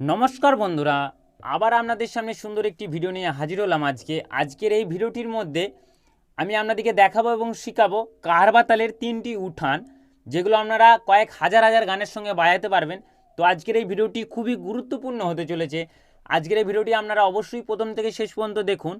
নমস্কার বন্ধুরা, আবার আপনাদের সামনে সুন্দর একটি ভিডিও নিয়ে হাজির হলাম আজকে। আজকের এই ভিডিওটির মধ্যে আমি আপনাদেরকে দেখাবো এবং শিখাবো কারবাতালের তিনটি উঠান, যেগুলো আপনারা কয়েক হাজার হাজার গানের সঙ্গে বাজাতে পারবেন। তো আজকের এই ভিডিওটি খুবই গুরুত্বপূর্ণ হতে চলেছে। আজকের এই ভিডিওটি আপনারা অবশ্যই প্রথম থেকে শেষ পর্যন্ত দেখুন।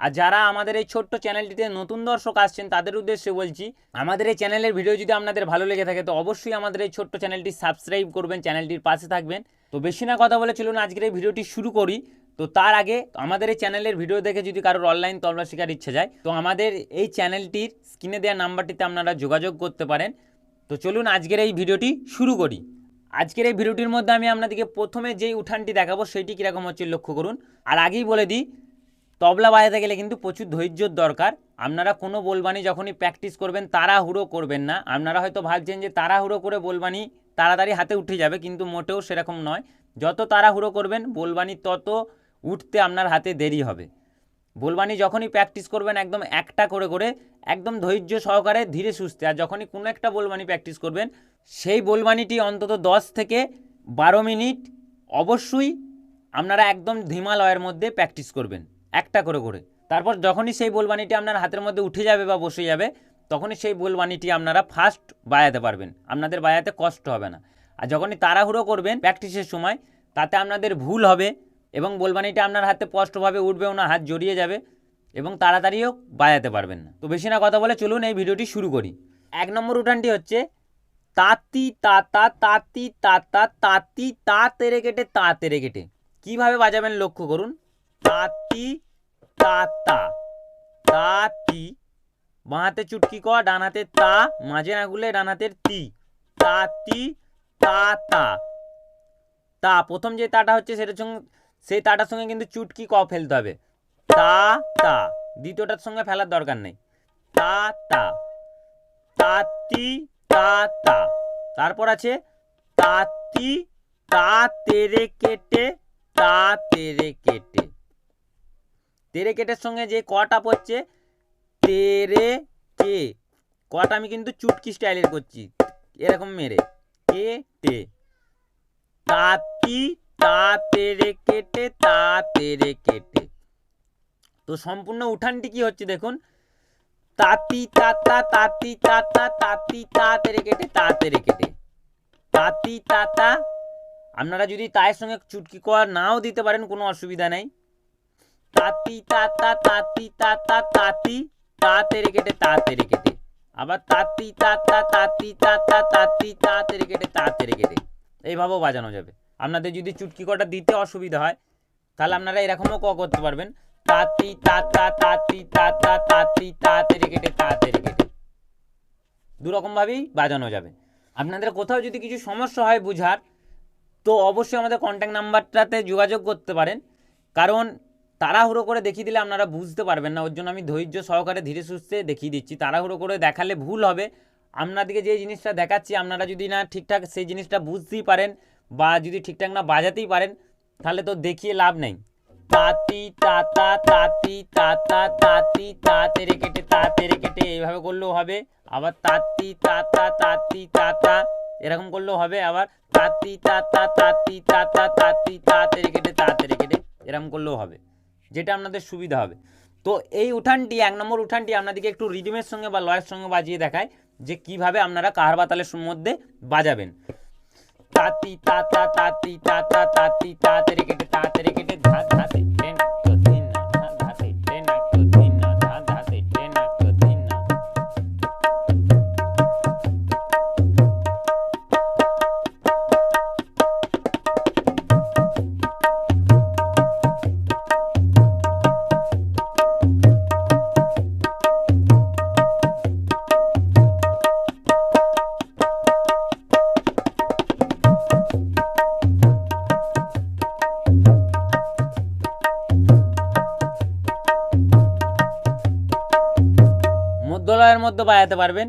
আর যারা আমাদের এই ছোট্ট চ্যানেলটিতে নতুন দর্শক আসছেন, তাদের উদ্দেশ্যে বলছি, আমাদের এই চ্যানেলের ভিডিও যদি আপনাদের ভালো লেগে থাকে, তো অবশ্যই আমাদের এই ছোট্ট চ্যানেলটি সাবস্ক্রাইব করবেন, চ্যানেলটির পাশে থাকবেন। তো বেশি না কথা বলে চলুন, আজকের এই ভিডিওটি শুরু করি। তো তার আগে আমাদের এই চ্যানেলের ভিডিও দেখে যদি কারোর অনলাইন তবলা শেখার ইচ্ছে যায়, তো আমাদের এই চ্যানেলটির স্ক্রিনে দেওয়া নাম্বারটিতে আপনারা যোগাযোগ করতে পারেন। তো চলুন, আজকের এই ভিডিওটি শুরু করি। আজকের এই ভিডিওটির মধ্যে আমি আপনাদেরকে প্রথমে যেই উঠানটি দেখাবো, সেইটি কীরকম হচ্ছে লক্ষ্য করুন। আর আগেই বলে দিই তবলা বাজাতে গেলে কিন্তু প্রচুর ধৈর্যর দরকার। আপনারা কোনো বলবানি যখনই প্র্যাকটিস করবেন, তাড়াহুড়ো করবেন না। আপনারা হয়তো ভাবছেন যে তাড়াহুড়ো করে বলবানি তাড়াতাড়ি হাতে উঠে যাবে, কিন্তু মোটেও সেরকম নয়। যত তাড়াহুড়ো করবেন বলবানি তত উঠতে আপনার হাতে দেরি হবে। বলবানি যখনই প্র্যাকটিস করবেন, একদম একটা করে করে, একদম ধৈর্য সহকারে ধীরে সুস্থে। আর যখনই কোনো একটা বলবানি প্র্যাকটিস করবেন, সেই বলবানিটি অন্তত দশ থেকে বারো মিনিট অবশ্যই আপনারা একদম ধিমালয়ের মধ্যে প্র্যাকটিস করবেন। একটা করে করে তারপর যখনই সেই বোলবানিটি আপনার হাতের মধ্যে উঠে যাবে বা বসে যাবে, তখনই সেই বোলবানিটি আপনারা ফার্স্ট বাজাতে পারবেন। আপনাদের বাজাতে কষ্ট হবে না। আর যখনই তাড়াহুড়ো করবেন প্র্যাকটিসের সময়, তাতে আপনাদের ভুল হবে এবং বোলবানিটা আপনার হাতে স্পষ্টভাবে উঠবেও না হাত জড়িয়ে যাবে এবং তাড়াতাড়িও বাজাতে পারবেন না। তো বেশি না কথা বলে চলুন এই ভিডিওটি শুরু করি। এক নম্বর উঠানটি হচ্ছে, তাতি, তাতা তাতি তাতা, তাতি তা তেরে কেটে তা তেরে কেটে কীভাবে বাজাবেন লক্ষ্য করুন। তাতি তাতা তাতি বাঁ হাতে চুটকি ক ডান হাতে তা মাঝে না গুলে হাতের তি তাতি তাতা তা প্রথম যে তাটা হচ্ছে সেটার সঙ্গে সেই তাটার সঙ্গে কিন্তু চুটকি ক ফেলতে হবে তা তা দ্বিতীয়টার সঙ্গে ফেলার দরকার নেই তা তা তাতি তা তা তারপর আছে তাতি তা তেরে কেটে তা তেরে কেটে তেরে কেটের সঙ্গে যে কটা পড়ছে তেরে কে। কটা আমি কিন্তু চুটকি স্টাইলের করছি, এরকম মেরে। কে টে তাতি তা তেরে কেটে তা তেরে কেটে তো সম্পূর্ণ উঠানটি কি হচ্ছে দেখুন। তাতি তাতা তাতি তাতা তাতি তা তেরে কেটে তা তেরে কেটে তাতি তাতা আপনারা যদি তায়ের সঙ্গে চুটকি কর নাও দিতে পারেন, কোনো অসুবিধা নেই। তাতি তাতা তাতি তাতা তাতি তা তেরে কেটে তা তেরে কেটে আবার তাতি তাতা তাতি তাতা তাতি তা তেরে কেটে তা তেরে কেটে এইভাবেও বাজানো যাবে। আপনাদের যদি চুটকি কটা দিতে অসুবিধা হয়, তাহলে আপনারা এরকমও ক করতে পারবেন? তাতি তাতা তাতি তাতা তাতি তা তেরে কেটে তা তেরে কেটে দুরকমভাবেই বাজানো যাবে। আপনাদের কোথাও যদি কিছু সমস্যা হয় বুঝার, তো অবশ্যই আমাদের কন্ট্যাক্ট নাম্বারটাতে যোগাযোগ করতে পারেন। কারণ তাড়াহুড়ো করে দেখিয়ে দিলে আপনারা বুঝতে পারবেন না। ওর জন্য আমি ধৈর্য সহকারে ধীরে সুস্থে দেখিয়ে দিচ্ছি। তাড়াহুড়ো করে দেখালে ভুল হবে। আপনাদেরকে যে জিনিসটা দেখাচ্ছি, আপনারা যদি না ঠিকঠাক সেই জিনিসটা বুঝতেই পারেন বা যদি ঠিকঠাক না বাজাতেই পারেন, তাহলে তো দেখিয়ে লাভ নেই। তাতি, তাতা তাতি তাতা, তাতি তা তেরে কেটে তা তেরে কেটে, এইভাবে করলেও হবে। আবার তাতি, তাতা তাতি, তাতা, এরকম করলেও হবে। আবার তাতি, তাতা তাতি তাতা, তাতি তা কেটে তা তেরে কেটে, এরকম করলেও হবে। যেটা আপনাদের সুবিধা হবে। তো এই উঠানটি, এক নম্বর উঠানটি আপনাদেরকে একটু রিডিমের সঙ্গে বা লয়ের সঙ্গে বাজিয়ে দেখায় যে কীভাবে আপনারা কাহার বাতালের মধ্যে বাজাবেন। তাতি তাতা তাতি তাতা তাতি তা তেরে কেটে রেখেটে তেরে কেটে, ধা ধাতে লয়ের মধ্যে বাজাতে পারবেন।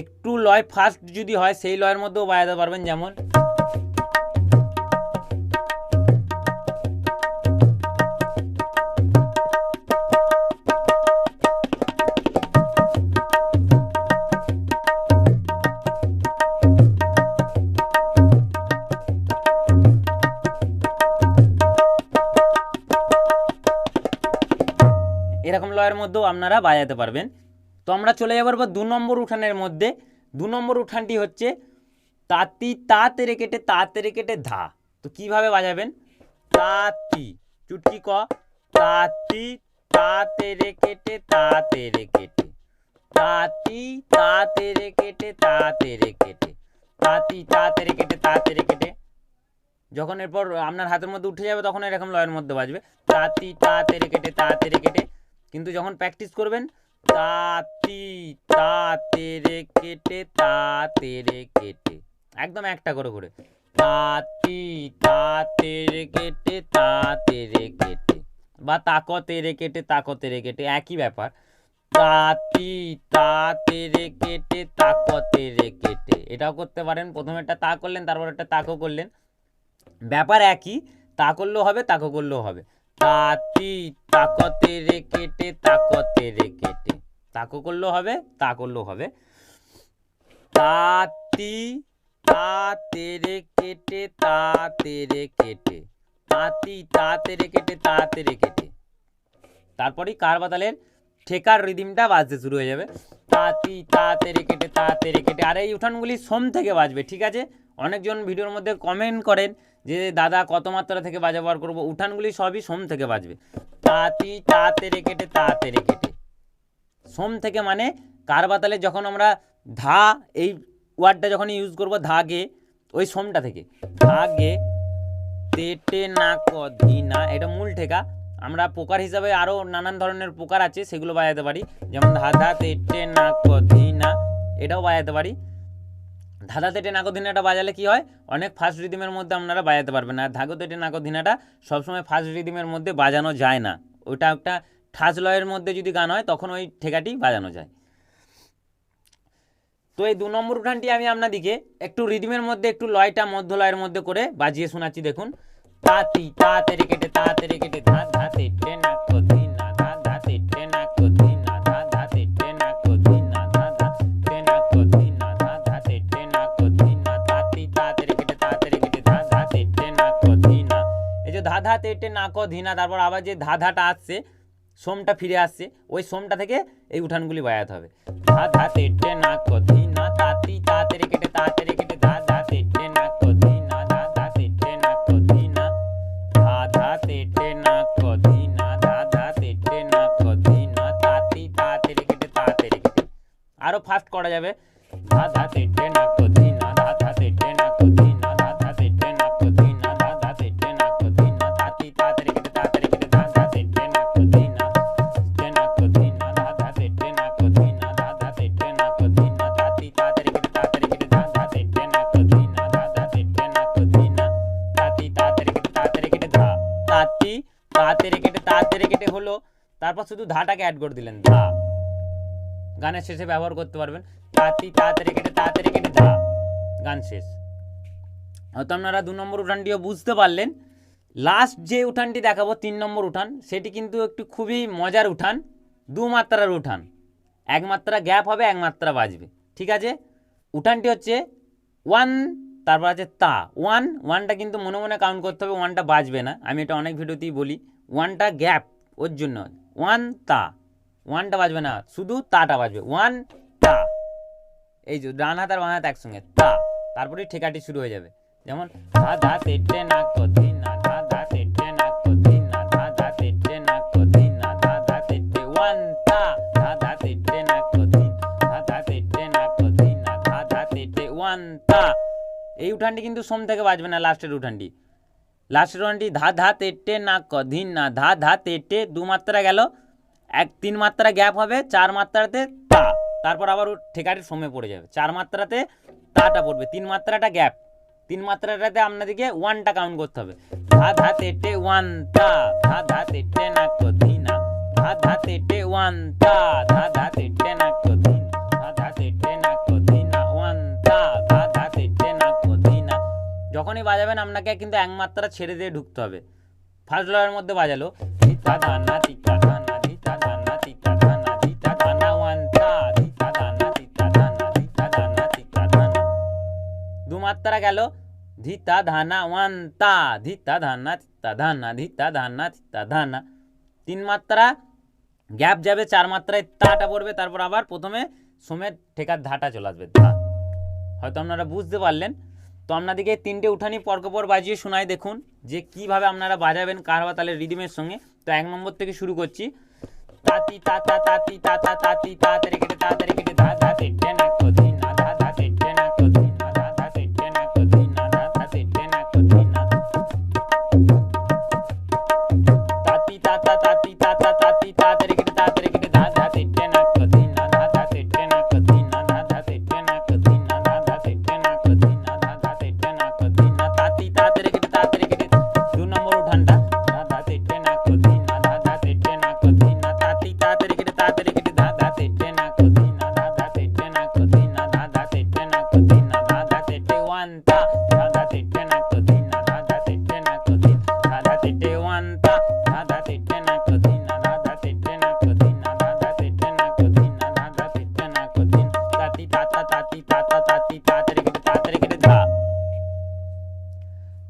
একটু লয় ফার্স্ট যদি হয়, সেই লয়ের মধ্যেও বাজাতে পারবেন যেমন। এরকম লয়ের মধ্যেও আপনারা বাজাতে পারবেন। তো আমরা চলে যাবার পর দু নম্বর উঠানের মধ্যে। দু নম্বর উঠানটি হচ্ছে তাঁতি তা তেরে কেটে তা কেটে ধা। তো কীভাবে বাজাবেন? তাঁতি, চুটকি ক। তাঁতি তা তেরে কেটে তা তেরে কেটে তাঁতি তা তেরে কেটে তা তেরে কেটে তাঁতি তা তেরে কেটে তা কেটে যখন এরপর আপনার হাতের মধ্যে উঠে যাবে, তখন এরকম লয়ের মধ্যে বাজবে। তাঁতি তা তেরে কেটে তা তেরে কেটে কিন্তু যখন প্র্যাকটিস করবেন তাঁতি তা তেরে কেটে তা তেরে কেটে। একদম একটা করে করে তাঁতি তা তেরে কেটে তা তেরে কেটে। বা তাক তেরে কেটে তাক তেরে কেটে, একই ব্যাপার। তাঁতি তা তেরে কেটে তাক তেরে কেটে। এটাও করতে পারেন। প্রথমে একটা তা করলেন, তারপর একটা তাকও করলেন। ব্যাপার একই। তা করলেও হবে, তাকও করলেও হবে। তাঁতি, তাকতে রে কেটে, তাকতে রে কেটে। তাকও করলেও হবে, তা করলেও হবে। তাঁতি তা তেরে কেটে তা তেরে কেটে। তাঁতি তা তেরে কেটে তা তেরে কেটে। তারপরেই কারবাতালের ঠেকার রিদিমটা বাজতে শুরু হয়ে যাবে। তাঁতি তা তেরে কেটে তা তেরে কেটে। আর এই উঠানগুলি সোম থেকে বাজবে, ঠিক আছে? অনেকজন ভিডিওর মধ্যে কমেন্ট করেন যে, দাদা, কত মাত্রা থেকে বাজা করব? উঠানগুলি সবই সোম থেকে বাজবে। তাঁতি তা তেরে কেটে তা তেরে কেটে। সোম থেকে মানে কারবাতালে যখন আমরা ধা, এই ওয়ার্ডটা যখন ইউজ করব ধা গে ওই সোমটা থেকে। ধা গে তেটে না ক না, এটা মূল ঠেকা। আমরা পোকার হিসাবে আরও নানান ধরনের পোকার আছে, সেগুলো বাজাতে পারি। যেমন ধাধা, তেটে না ক ধি না, এটাও বাজাতে পারি। ধাঁধা, তেটে নাকো ধিনাটা বাজালে কি হয়? অনেক ফার্স্ট রিদিমের মধ্যে আপনারা বাজাতে পারবেন। আর ধাগো, তেটে নাকো ধিনাটা সবসময় ফার্স্ট রিদিমের মধ্যে বাজানো যায় না। ওটা একটা ঠাস লয়ের মধ্যে যদি গান হয়, তখন ওই ঠেকাটি বাজানো যায়। তো এই দু নম্বর উঠানটি আমি আপনাদিকে একটু রিদিমের মধ্যে, একটু লয়টা, মধ্য লয়ের মধ্যে করে বাজিয়ে শোনাচ্ছি, দেখুন। তাতি তা কেটে তা কেটে, ধা ধা তেটে নাকো ধিনা ধা ধা তেটে নাকো ধিনা ধা ধা তেটে নাকো ধিনা ধা ধা তেটে নাকো ধিনা ধা ধা তেটে নাকো ধিনা তাতি তা তেরে কেটে, তা তেরে কেটে, ধা ধা তেটে নাকো ধিনা এই যে ধা ধা তেটে নাকো ধিনা তারপর আবার যে ধা ধাটা আসছে সোমটা ফিরে আসছে, ওই সোমটা থেকে এই উঠানগুলি বাজাতে হবে। ধা ফাস্ট করা যাবে। ধা ধা তেটে নাকো ধিনা তা তেরে কেটে তা তেরে কেটে হলো। তারপর শুধু ধাটাকে অ্যাড করে দিলেন, ধা। গানের শেষে ব্যবহার করতে পারবেন। তাতি তাড়াতাড়ি কেটে তাড়াতাড়ি কেটে, ধা। গান শেষ। হয়তো আপনারা দু নম্বর উঠানটিও বুঝতে পারলেন। লাস্ট যে উঠানটি দেখাবো, তিন নম্বর উঠান, সেটি কিন্তু একটু খুবই মজার উঠান। দু মাত্রার উঠান। এক মাত্রা গ্যাপ হবে, এক মাত্রা বাজবে। ঠিক আছে? উঠানটি হচ্ছে ওয়ান, তারপর আছে তা। ওয়ান, ওয়ানটা কিন্তু মনে মনে কাউন্ট করতে হবে, ওয়ানটা বাজবে না। আমি এটা অনেক ভিডিওতেই বলি। ওয়ানটা গ্যাপ, ওর জন্য। ওয়ান তা ওয়ানটা বাজবে না, শুধু তাটা বাজবে। ওয়ান তা এই যে, ডান হাত আর বাঁ হাত একসঙ্গে, তা। তারপরে ঠেকাটি শুরু হয়ে যাবে। যেমন ধা ধা না কধি না ধা ধা না কধি না ধা ধা না কধি না ধা ধা ওয়ান তা ধা ধা না কধি ধা ধা না কধি না ধা ধা ওয়ান তা এই উঠানটি কিন্তু সোম থেকে বাজবে না, লাস্টের উঠানটি। লাস্টের উঠানটি ধা ধা তেটে না কধিন না ধা ধা তেটে দু মাত্রা গেল। এক তিন মাত্রা গ্যাপ হবে, চার মাত্রাতে তা তারপর আবার ও ঠেকাটি সময় পড়ে যাবে। চার মাত্রাতে তাটা পড়বে, তিন মাত্রাটা গ্যাপ। তিন মাত্রাটাতে আপনাদেরকে ওয়ানটা কাউন্ট করতে হবে। ধা ধা তেটে ওয়ান তা ধা ধা তেটে না কধিনা ধা ধা তেটে ওয়ান তা ধা ধা তেটে না কধিন ধা যখনই বাজাবেন, আপনাকে কিন্তু এক মাত্রা ছেড়ে দিয়ে ঢুকতে হবে। ফার্স্ট লয়ের মধ্যে বাজালো। তা গেল। ধিতা ধানা ওয়ান তা ধিতা ধানা, তিতা ধানা, ধিতা ধানা, তিতা ধানা। তিন মাত্রা গ্যাপ যাবে চার মাত্রায় তাটা পড়বে, তারপর আবার প্রথমে সোমের ঠেকার ধাটা চলে আসবে হয়তো আপনারা বুঝতে পারলেন। তো আপনাদেরকে তিনটে উঠানি পরকপর বাজিয়ে শোনায় দেখুন যে কীভাবে আপনারা বাজাবেন কারবা তালের রিদিমের সঙ্গে তো এক নম্বর থেকে শুরু করছি তাতি তাতা তাতি তাতা তাতি তাতি কেটে তাড়াতাড়ি কেটে তা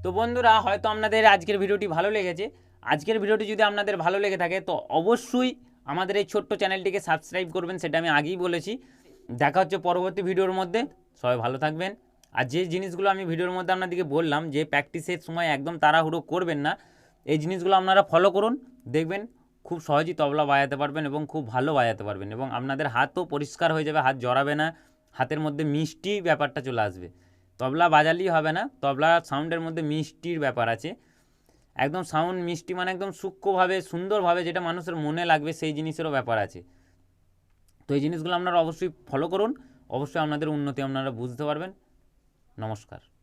তো বন্ধুরা, হয়তো আপনাদের আজকের ভিডিওটি ভালো লেগেছে। আজকের ভিডিওটি যদি আপনাদের ভালো লেগে থাকে, তো অবশ্যই আমাদের এই ছোট্ট চ্যানেলটিকে সাবস্ক্রাইব করবেন, সেটা আমি আগেই বলেছি। দেখা হচ্ছে পরবর্তী ভিডিওর মধ্যে। সবাই ভালো থাকবেন। আর যে জিনিসগুলো আমি ভিডিওর মধ্যে আপনাদেরকে বললাম, যে প্র্যাকটিসের সময় একদম তাড়াহুড়ো করবেন না, এই জিনিসগুলো আপনারা ফলো করুন। দেখবেন খুব সহজেই তবলা বাজাতে পারবেন এবং খুব ভালো বাজাতে পারবেন এবং আপনাদের হাতও পরিষ্কার হয়ে যাবে, হাত জড়াবে না, হাতের মধ্যে মিষ্টি ব্যাপারটা চলে আসবে। তবলা বাজালেই হবে না। তবলা সাউন্ডের মধ্যে মিষ্টির ব্যাপার আছে। একদম সাউন্ড মিষ্টি মানে একদম সূক্ষ্মভাবে, সুন্দরভাবে যেটা মানুষের মনে লাগবে সেই জিনিসেরও ব্যাপার আছে। তো এই জিনিসগুলো আপনারা অবশ্যই ফলো করুন। অবশ্যই আপনাদের উন্নতি আপনারা বুঝতে পারবেন। নমস্কার।